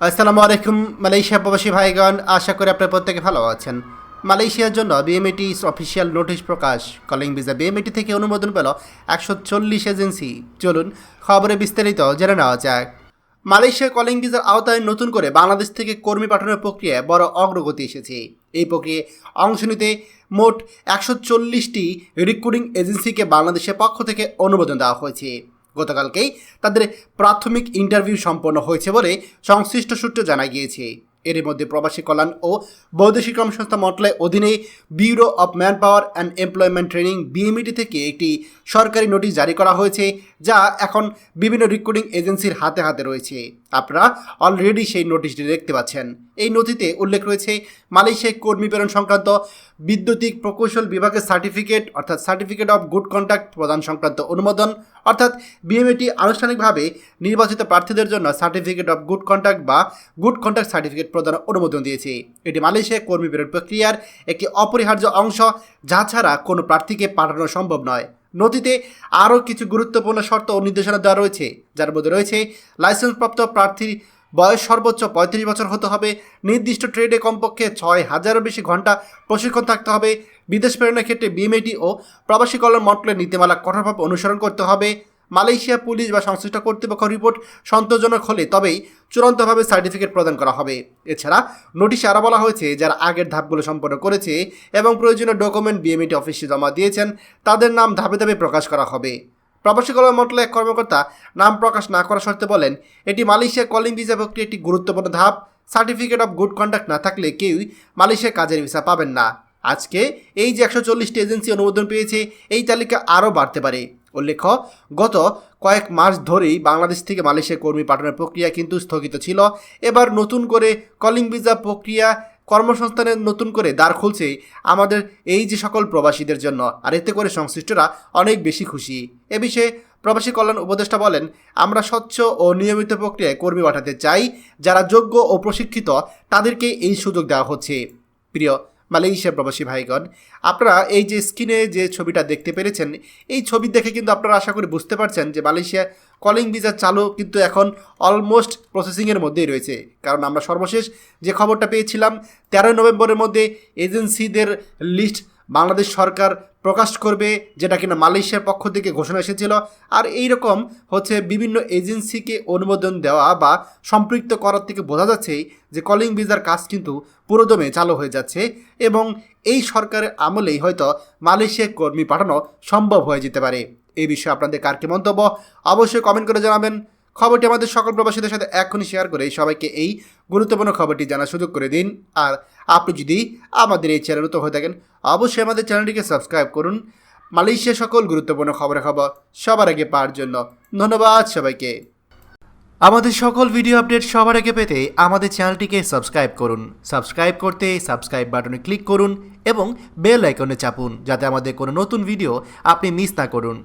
আসসালামু আলাইকুম, মালয়েশিয়া প্রবাসী ভাইগণ, আশা করি আপনার প্রত্যেকে ভালো আছেন। মালয়েশিয়ার জন্য বিএমএটি অফিসিয়াল নোটিশ প্রকাশ। কলিং ভিসা বিএমএটি থেকে অনুমোদন পেল একশো চল্লিশ এজেন্সি চলুন খবরে বিস্তারিত জেনে নেওয়া যাক। মালয়েশিয়া কলিং ভিসার আওতায় নতুন করে বাংলাদেশ থেকে কর্মী পাঠানোর প্রক্রিয়ায় বড় অগ্রগতি এসেছে। এই প্রক্রিয়ায় অংশ নিতে মোট একশো চল্লিশটি রিক্রুটিং এজেন্সিকে বাংলাদেশের পক্ষ থেকে অনুমোদন দেওয়া হয়েছে। গতকালকেই তাদের প্রাথমিক ইন্টারভিউ সম্পন্ন হয়েছে বলে সংশ্লিষ্ট সূত্রে জানা গিয়েছে। এর মধ্যে প্রবাসী কল্যাণ ও বৈদেশিক কর্মসংস্থা মন্ত্রণালয়ের অধীনে Bureau of Manpower and Employment Training BMET থেকে একটি সরকারি নোটিশ জারি করা হয়েছে, যা এখন বিভিন্ন রিক্রুটিং এজেন্সির হাতে হাতে রয়েছে। আপনারা অলরেডি সেই নোটিশটি দেখতে পাচ্ছেন। এই নথিতে উল্লেখ রয়েছে, মালয়েশিয়ায় কর্মী প্রেরণ সংক্রান্ত বিদ্যুতিক প্রকৌশল বিভাগের সার্টিফিকেট অর্থাৎ সার্টিফিকেট অফ গুড কন্ডাক্ট প্রদান সংক্রান্ত অনুমোদন, অর্থাৎ বিএমএটি আনুষ্ঠানিকভাবে নির্বাচিত প্রার্থীদের জন্য সার্টিফিকেট অফ গুড কন্ডাক্ট বা গুড কন্ডাক্ট সার্টিফিকেট প্রদানের অনুমোদন দিয়েছে। এটি মালয়েশিয়ায় কর্মী প্রেরণ প্রক্রিয়ার একটি অপরিহার্য অংশ, যা ছাড়া কোনো প্রার্থীকে পাঠানো সম্ভব নয়। নথিতে আরও কিছু গুরুত্বপূর্ণ শর্ত ও নির্দেশনা দেওয়া রয়েছে। যার মধ্যে রয়েছে, লাইসেন্সপ্রাপ্ত প্রার্থীর বয়স সর্বোচ্চ পঁয়ত্রিশ বছর হতে হবে, নির্দিষ্ট ট্রেডে কমপক্ষে ছয় হাজারও বেশি ঘণ্টা প্রশিক্ষণ থাকতে হবে, বিদেশ প্রেরণের ক্ষেত্রে বিএমএটি ও প্রবাসী কল্যাণ মন্ত্রণালয়ের নীতিমালা কঠোরভাবে অনুসরণ করতে হবে। মালয়েশিয়া পুলিশ বা সংশ্লিষ্ট কর্তৃপক্ষ রিপোর্ট সন্তোষজনক হলে তবেই চূড়ান্তভাবে সার্টিফিকেট প্রদান করা হবে। এছাড়া নোটিশে আরও বলা হয়েছে, যারা আগের ধাপগুলো সম্পন্ন করেছে এবং প্রয়োজনীয় ডকুমেন্ট বিএমইটি অফিসে জমা দিয়েছেন, তাদের নাম ধাপে ধাপে প্রকাশ করা হবে। প্রবাসী কল্যাণ মন্ত্রণালয়ের কর্মকর্তা নাম প্রকাশ না করা শর্তে বলেন, এটি মালয়েশিয়া কলিং ভিসা প্রক্রিয়া একটি গুরুত্বপূর্ণ ধাপ। সার্টিফিকেট অফ গুড কন্ডাক্ট না থাকলে কেউই মালয়েশিয়া কাজের ভিসা পাবেন না। আজকে এই যে একশো চল্লিশটি এজেন্সি অনুমোদন পেয়েছে, এই তালিকা আরও বাড়তে পারে। উল্লেখ্য গত কয়েক মাস ধরেই বাংলাদেশ থেকে মালয়েশিয়া কর্মী পাঠানোর প্রক্রিয়া কিন্তু স্থগিত ছিল। এবার নতুন করে কলিং ভিসা প্রক্রিয়া কর্মসংস্থানের নতুন করে দ্বার খুলছে আমাদের এই যে সকল প্রবাসীদের জন্য। আর এতে করে সংশ্লিষ্টরা অনেক বেশি খুশি। এ বিষয়ে প্রবাসী কল্যাণ উপদেষ্টা বলেন, আমরা স্বচ্ছ ও নিয়মিত প্রক্রিয়ায় কর্মী পাঠাতে চাই। যারা যোগ্য ও প্রশিক্ষিত, তাদেরকে এই সুযোগ দেওয়া হচ্ছে। প্রিয় মালয়েশিয়া প্রবাসী ভাইগণ, আপনারা এই যে স্ক্রিনে যে ছবিটা দেখতে পেরেছেন, এই ছবি দেখে কিন্তু আপনারা আশা করি বুঝতে পারছেন যে মালয়েশিয়া কলিং ভিসা চালু কিন্তু এখন অলমোস্ট প্রসেসিংয়ের মধ্যেই রয়েছে। কারণ আমরা সর্বশেষ যে খবরটা পেয়েছিলাম, তেরোই নভেম্বরের মধ্যে এজেন্সিদের লিস্ট বাংলাদেশ সরকার প্রকাশ করবে, যেটা কিনা মালয়েশিয়ার পক্ষ থেকে ঘোষণা এসেছিল। আর এই রকম হচ্ছে বিভিন্ন এজেন্সিকে অনুমোদন দেওয়া বা সম্পৃক্ত করার থেকে বোঝা যাচ্ছে যে কলিং ভিসার কাজ কিন্তু পুরোদমে চালু হয়ে যাচ্ছে এবং এই সরকারের আমলেই হয়তো মালয়েশিয়ায় কর্মী পাঠানো সম্ভব হয়ে যেতে পারে। এই বিষয়ে আপনাদের কার কি মন্তব্য? অবশ্যই কমেন্ট করে জানাবেন। খবরটি আমাদের সকল প্রবাসীদের সাথে এখনই শেয়ার করে সবাইকে এই গুরুত্বপূর্ণ খবরটি জানার সুযোগ করে দিন। আর আপনি যদি আমাদের এই চ্যানেল নতুন হয়ে থাকেন, অবশ্যই আমাদের চ্যানেলটিকে সাবস্ক্রাইব করুন। মালয়েশিয়া সকল গুরুত্বপূর্ণ খবরের খবর সবার আগে পাওয়ার জন্য ধন্যবাদ সবাইকে। আমাদের সকল ভিডিও আপডেট সবার আগে পেতে আমাদের চ্যানেলটিকে সাবস্ক্রাইব করুন। সাবস্ক্রাইব করতে সাবস্ক্রাইব বাটনে ক্লিক করুন এবং বেল আইকনে চাপুন যাতে আমাদের কোনো নতুন ভিডিও আপনি মিস না করুন।